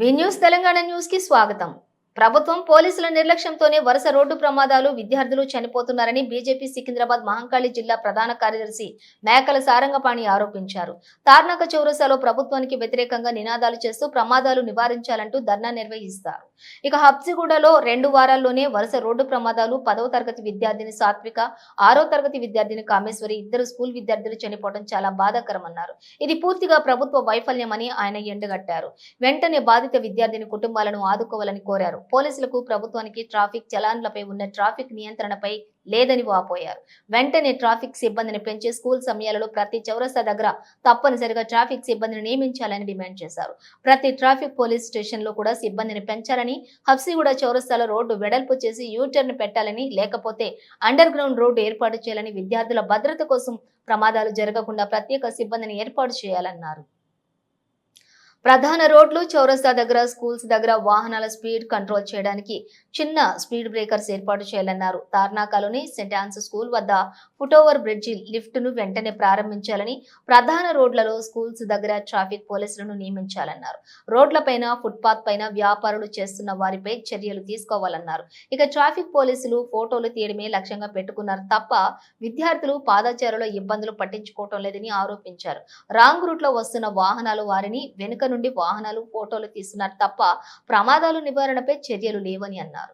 వి news Telangana news కి స్వాగతం ప్రభుత్వం పోలీసుల నిర్లక్ష్యంతోనే వరుస రోడ్డు ప్రమాదాలు విద్యార్థులు చనిపోతున్నారని బీజేపీ సికింద్రాబాద్ మహంకాళి జిల్లా ప్రధాన కార్యదర్శి మేకల సారంగపాణి ఆరోపించారు. తార్నాక చౌరసాలో ప్రభుత్వానికి వ్యతిరేకంగా నినాదాలు చేస్తూ ప్రమాదాలు నివారించాలంటూ ధర్నా నిర్వహిస్తారు. ఇక హబ్సిగూడలో రెండు వారాల్లోనే వరుస రోడ్డు ప్రమాదాలు పదవ తరగతి విద్యార్థిని సాత్విక ఆరో తరగతి విద్యార్థిని కామేశ్వరి ఇద్దరు స్కూల్ విద్యార్థులు చనిపోవడం చాలా బాధాకరమన్నారు. ఇది పూర్తిగా ప్రభుత్వ వైఫల్యమని ఆయన ఎండగట్టారు. వెంటనే బాధిత విద్యార్థిని కుటుంబాలను ఆదుకోవాలని కోరారు. పోలీసులకు ప్రభుత్వానికి ట్రాఫిక్ చలాన్లపై ఉన్న ట్రాఫిక్ నియంత్రణపై లేదని వాపోయారు. వెంటనే ట్రాఫిక్ సిబ్బందిని పెంచి స్కూల్ సమయాలలో ప్రతి చౌరస్తా దగ్గర తప్పనిసరిగా ట్రాఫిక్ సిబ్బందిని నియమించాలని డిమాండ్ చేశారు. ప్రతి ట్రాఫిక్ పోలీస్ స్టేషన్లో కూడా సిబ్బందిని పెంచాలని హబ్సిగూడ చౌరస్తాలో రోడ్డు వెడల్పు చేసి యూటర్న్ పెట్టాలని లేకపోతే అండర్ గ్రౌండ్ రోడ్డు ఏర్పాటు చేయాలని విద్యార్థుల భద్రత కోసం ప్రమాదాలు జరగకుండా ప్రత్యేక సిబ్బందిని ఏర్పాటు చేయాలన్నారు. ప్రధాన రోడ్లు చౌరస్తా దగ్గర స్కూల్స్ దగ్గర వాహనాల స్పీడ్ కంట్రోల్ చేయడానికి చిన్న స్పీడ్ బ్రేకర్స్ ఏర్పాటు చేయాలన్నారు. తార్నాకాలోని సెంట్ ఆన్స్ స్కూల్ వద్ద ఫుటోవర్ బ్రిడ్జి లిఫ్ట్ను వెంటనే ప్రారంభించాలని ప్రధాన రోడ్లలో స్కూల్స్ దగ్గర ట్రాఫిక్ పోలీసులను నియమించాలన్నారు. రోడ్లపైన ఫుట్పాత్ పైన వ్యాపారులు చేస్తున్న వారిపై చర్యలు తీసుకోవాలన్నారు. ఇక ట్రాఫిక్ పోలీసులు ఫోటోలు తీయడమే లక్ష్యంగా పెట్టుకున్నారు తప్ప విద్యార్థులు పాదచారుల ఇబ్బందులు పట్టించుకోవటం లేదని ఆరోపించారు. రాంగ్ రూట్లో వస్తున్న వాహనాలు వారిని వెనుక నుండి వాహనాలు ఫోటోలు తీస్తున్నారు తప్ప ప్రమాదాలు నివారణపై చర్యలు లేవని అన్నారు.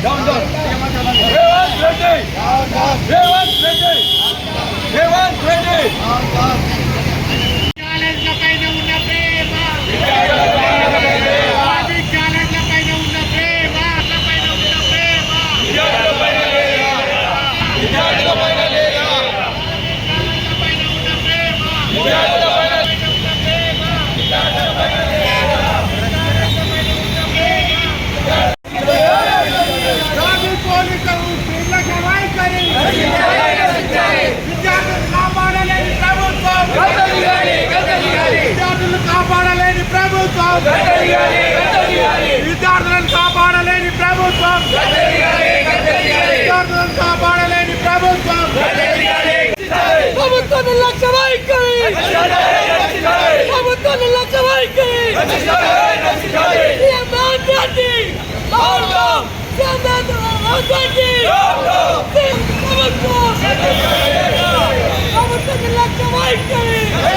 ડાઉન ડાઉન રેવાન રેડ્ડી રેવાન રેડ્ડી રેવાન રેડ્ડી విద్యార్థులను కాపాడలేని ప్రభుత్వం విద్యార్థులను కాపాడలేని ప్రభుత్వం ప్రభుత్వ నిర్లక్ష్య వైఖరి ప్రభుత్వ నిర్లక్ష్య వైఖరి సీఎం రాహుల్ గాంధీ సీఎం రాహుల్ గాంధీ ప్రభుత్వం ప్రభుత్వ నిర్లక్ష్య వైఖరి